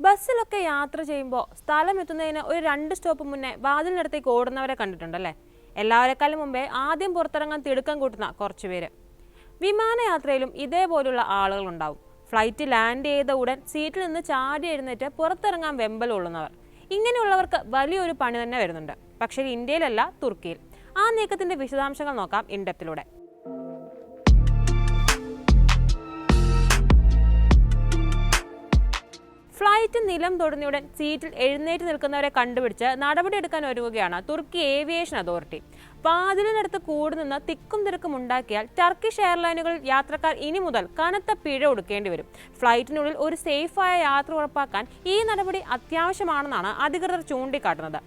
ബസ്സിലൊക്കെ യാത്ര ചെയ്യുമ്പോൾ സ്ഥലം എത്തുന്നതിന് ഒരു രണ്ട് സ്റ്റോപ്പ് മുന്നേ വാതിലിനടുത്തേക്ക് ഓടുന്നവരെ കണ്ടിട്ടുണ്ടല്ലേ? എല്ലാവരെക്കാളും മുമ്പേ ആദ്യം പുറത്തിറങ്ങാൻ തിടുക്കം കൂട്ടുന്ന കുറച്ച് പേര്. വിമാനയാത്രയിലും ഇതേപോലുള്ള ആളുകളുണ്ടാവും. ഫ്ലൈറ്റ് ലാൻഡ് ചെയ്ത ഉടൻ സീറ്റിൽ നിന്ന് ചാടി എഴുന്നേറ്റ് പുറത്തിറങ്ങാൻ വെമ്പലുള്ളുന്നവർ ഇങ്ങനെയുള്ളവർക്ക് വലിയൊരു പണി തന്നെ വരുന്നുണ്ട്. പക്ഷേ ഇന്ത്യയിലല്ല തുർക്കിയിൽ. ആ നീക്കത്തിന്റെ വിശദാംശങ്ങൾ നോക്കാം ഇൻഡെപ്തിലൂടെ. ഫ്ലൈറ്റ് നിലം തൊടുന്നയുടൻ സീറ്റിൽ എഴുന്നേറ്റ് നിൽക്കുന്നവരെ കണ്ടുപിടിച്ച് നടപടിയെടുക്കാൻ ഒരുങ്ങുകയാണ് തുർക്കി ഏവിയേഷൻ അതോറിറ്റി. വാതിലിനടുത്ത് കൂടുനിന്ന് തിക്കും തിരക്കും ഉണ്ടാക്കിയാൽ ടർക്കിഷ് എയർലൈനുകളിൽ യാത്രക്കാർ ഇനി മുതൽ കനത്ത പിഴ കൊടുക്കേണ്ടി വരും. ഫ്ലൈറ്റിനുള്ളിൽ ഒരു സേഫായ യാത്ര ഉറപ്പാക്കാൻ ഈ നടപടി അത്യാവശ്യമാണെന്നാണ് അധികൃതർ ചൂണ്ടിക്കാട്ടുന്നത്.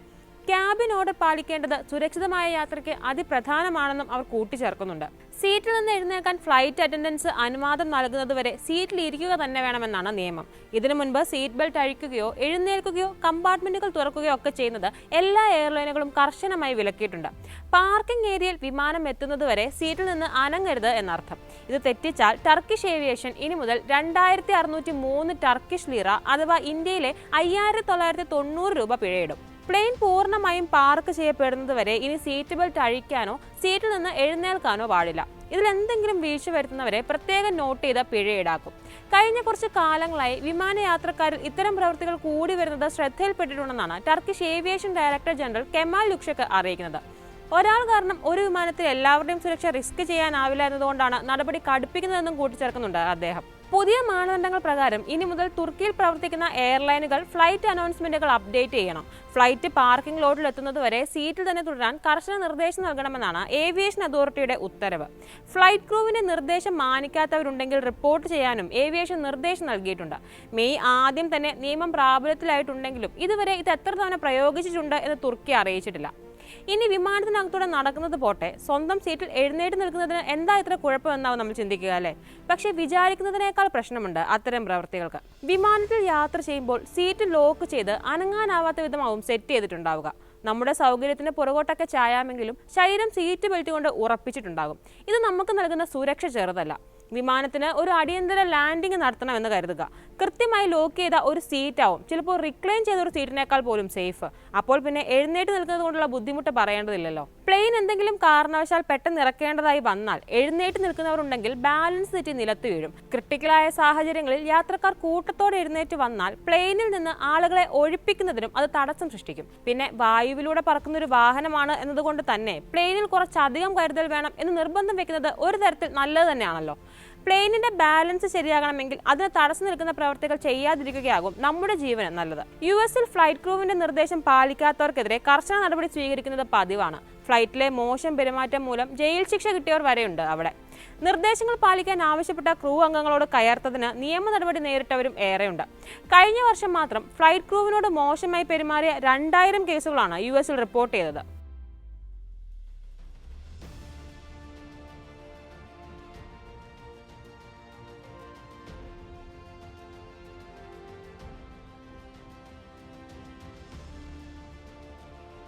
ഓർഡർ പാലിക്കേണ്ടത് സുരക്ഷിതമായ യാത്രയ്ക്ക് അതിപ്രധാനമാണെന്നും അവർ കൂട്ടിച്ചേർക്കുന്നുണ്ട്. സീറ്റിൽ നിന്ന് എഴുന്നേൽക്കാൻ ഫ്ലൈറ്റ് അറ്റൻഡൻസ് അനുവാദം നൽകുന്നതുവരെ സീറ്റിൽ ഇരിക്കുക തന്നെ വേണമെന്നാണ് നിയമം. ഇതിനു മുൻപ് സീറ്റ് ബെൽറ്റ് അഴിക്കുകയോ എഴുന്നേൽക്കുകയോ കമ്പാർട്ട്മെന്റുകൾ തുറക്കുകയോ ഒക്കെ ചെയ്യുന്നത് എല്ലാ എയർലൈനുകളും കർശനമായി വിലക്കിയിട്ടുണ്ട്. പാർക്കിംഗ് ഏരിയയിൽ വിമാനം എത്തുന്നതുവരെ സീറ്റിൽ നിന്ന് അനങ്ങരുത് എന്നർത്ഥം. ഇത് തെറ്റിച്ചാൽ ടർക്കിഷ് ഏവിയേഷൻ ഇനി മുതൽ രണ്ടായിരത്തി അറുന്നൂറ്റി മൂന്ന് ടർക്കിഷ് ലീറ അഥവാ ഇന്ത്യയിലെ അയ്യായിരത്തി തൊള്ളായിരത്തി തൊണ്ണൂറ് രൂപ പിഴയിടും. പ്ലെയിൻ പൂർണമായും പാർക്ക് ചെയ്യപ്പെടുന്നത് വരെ ഇനി സീറ്റ് ബെൽറ്റ് അഴിക്കാനോ സീറ്റിൽ നിന്ന് എഴുന്നേൽക്കാനോ പാടില്ല. ഇതിൽ എന്തെങ്കിലും വീഴ്ച വരുത്തുന്നവരെ പ്രത്യേകം നോട്ട് ചെയ്ത പിഴ ഈടാക്കും കഴിഞ്ഞ കുറച്ച് കാലങ്ങളായി വിമാനയാത്രക്കാരിൽ ഇത്തരം പ്രവൃത്തികൾ കൂടി വരുന്നത് ശ്രദ്ധയിൽപ്പെട്ടിട്ടുണ്ടെന്നാണ് Turkish aviation director general Kemal ലുക്ഷക്ക് അറിയിക്കുന്നത്. ഒരാൾ കാരണം ഒരു വിമാനത്തിൽ എല്ലാവരുടെയും സുരക്ഷ റിസ്ക് ചെയ്യാനാവില്ല എന്നതുകൊണ്ടാണ് നടപടി കടുപ്പിക്കുന്നതെന്നും കൂട്ടിച്ചേർക്കുന്നുണ്ട് അദ്ദേഹം. പുതിയ മാനദണ്ഡങ്ങൾ പ്രകാരം ഇനി മുതൽ തുർക്കിയിൽ പ്രവർത്തിക്കുന്ന എയർലൈനുകൾ ഫ്ലൈറ്റ് അനൗൺസ്മെന്റുകൾ അപ്ഡേറ്റ് ചെയ്യണം. ഫ്ലൈറ്റ് പാർക്കിംഗ് ലോഡിൽ എത്തുന്നതുവരെ സീറ്റിൽ തന്നെ തുടരാൻ കർശന നിർദ്ദേശം നൽകണമെന്നാണ് ഏവിയേഷൻ അതോറിറ്റിയുടെ ഉത്തരവ്. ഫ്ലൈറ്റ് ക്രൂവിന്റെ നിർദ്ദേശം മാനിക്കാത്തവരുണ്ടെങ്കിൽ റിപ്പോർട്ട് ചെയ്യാനും ഏവിയേഷൻ നിർദ്ദേശം നൽകിയിട്ടുണ്ട്. മെയ് ആദ്യം തന്നെ നിയമം പ്രാബല്യത്തിലായിട്ടുണ്ടെങ്കിലും ഇതുവരെ ഇത് എത്ര തവണ പ്രയോഗിച്ചിട്ടുണ്ട് എന്ന് തുർക്കി അറിയിച്ചിട്ടില്ല. ഇനി വിമാനത്തിനകത്തൂടെ നടക്കുന്നത് പോട്ടെ. സ്വന്തം സീറ്റിൽ എഴുന്നേറ്റ് നിൽക്കുന്നതിന് എന്താ ഇത്ര കുഴപ്പമെന്നാവും നമ്മൾ ചിന്തിക്കുക അല്ലേ? പക്ഷേ വിചാരിക്കുന്നതിനേക്കാൾ പ്രശ്നമുണ്ട് അത്തരം പ്രവൃത്തികൾക്ക്. വിമാനത്തിൽ യാത്ര ചെയ്യുമ്പോൾ സീറ്റ് ലോക്ക് ചെയ്ത് അനങ്ങാനാവാത്ത വിധമാവും സെറ്റ് ചെയ്തിട്ടുണ്ടാവുക. നമ്മുടെ സൗകര്യത്തിന് പുറകോട്ടൊക്കെ ചായാമെങ്കിലും ശരീരം സീറ്റ് ബെൽറ്റ് കൊണ്ട് ഉറപ്പിച്ചിട്ടുണ്ടാകും. ഇത് നമുക്ക് നൽകുന്ന സുരക്ഷ ചെറുതല്ല. വിമാനത്തിന് ഒരു അടിയന്തര ലാൻഡിംഗ് നടത്തണമെന്ന് കരുതുക. കൃത്യമായി ലോക്ക് ചെയ്ത ഒരു സീറ്റാവും ചിലപ്പോൾ റിക്ലെയിം ചെയ്ത ഒരു സീറ്റിനേക്കാൾ പോലും സേഫ് അപ്പോൾ പിന്നെ എഴുന്നേറ്റ് നിൽക്കുന്നത് കൊണ്ടുള്ള ബുദ്ധിമുട്ട് പറയേണ്ടതില്ലല്ലോ. പ്ലെയിൻ എന്തെങ്കിലും കാരണവശാൽ പെട്ടെന്ന് ഇറക്കേണ്ടതായി വന്നാൽ എഴുന്നേറ്റ് നിൽക്കുന്നവരുണ്ടെങ്കിൽ ബാലൻസ് തെറ്റി നിലത്ത് വീഴും. ക്രിട്ടിക്കലായ സാഹചര്യങ്ങളിൽ യാത്രക്കാർ കൂട്ടത്തോടെ എഴുന്നേറ്റ് വന്നാൽ പ്ലെയിനിൽ നിന്ന് ആളുകളെ ഒഴിപ്പിക്കുന്നതിനും അത് തടസ്സം സൃഷ്ടിക്കും. പിന്നെ വായുവിലൂടെ പറക്കുന്ന ഒരു വാഹനമാണ് എന്നതുകൊണ്ട് തന്നെ പ്ലെയിനിൽ കുറച്ചധികം കരുതൽ വേണം എന്ന് നിർബന്ധം വെക്കുന്നത് ഒരു തരത്തിൽ നല്ലത് തന്നെയാണല്ലോ. പ്ലെയിനിന്റെ ബാലൻസ് ശരിയാകണമെങ്കിൽ അതിന് തടസ്സം നിൽക്കുന്ന പ്രവർത്തികൾ ചെയ്യാതിരിക്കുകയാകും നമ്മുടെ ജീവന് നല്ലത്. യു എസിൽ ഫ്ലൈറ്റ് ക്രൂവിന്റെ നിർദ്ദേശം പാലിക്കാത്തവർക്കെതിരെ കർശന നടപടി സ്വീകരിക്കുന്നത് പതിവാണ്. ഫ്ലൈറ്റിലെ മോശം പെരുമാറ്റം മൂലം ജയിൽ ശിക്ഷ കിട്ടിയവർ വരെയുണ്ട് അവിടെ. നിർദ്ദേശങ്ങൾ പാലിക്കാൻ ആവശ്യപ്പെട്ട ക്രൂ അംഗങ്ങളോട് കയർത്തതിന് നിയമ നടപടി നേരിട്ടവരും ഏറെയുണ്ട്. കഴിഞ്ഞ വർഷം മാത്രം ഫ്ലൈറ്റ് ക്രൂവിനോട് മോശമായി പെരുമാറിയ രണ്ടായിരം കേസുകളാണ് യു റിപ്പോർട്ട് ചെയ്തത്.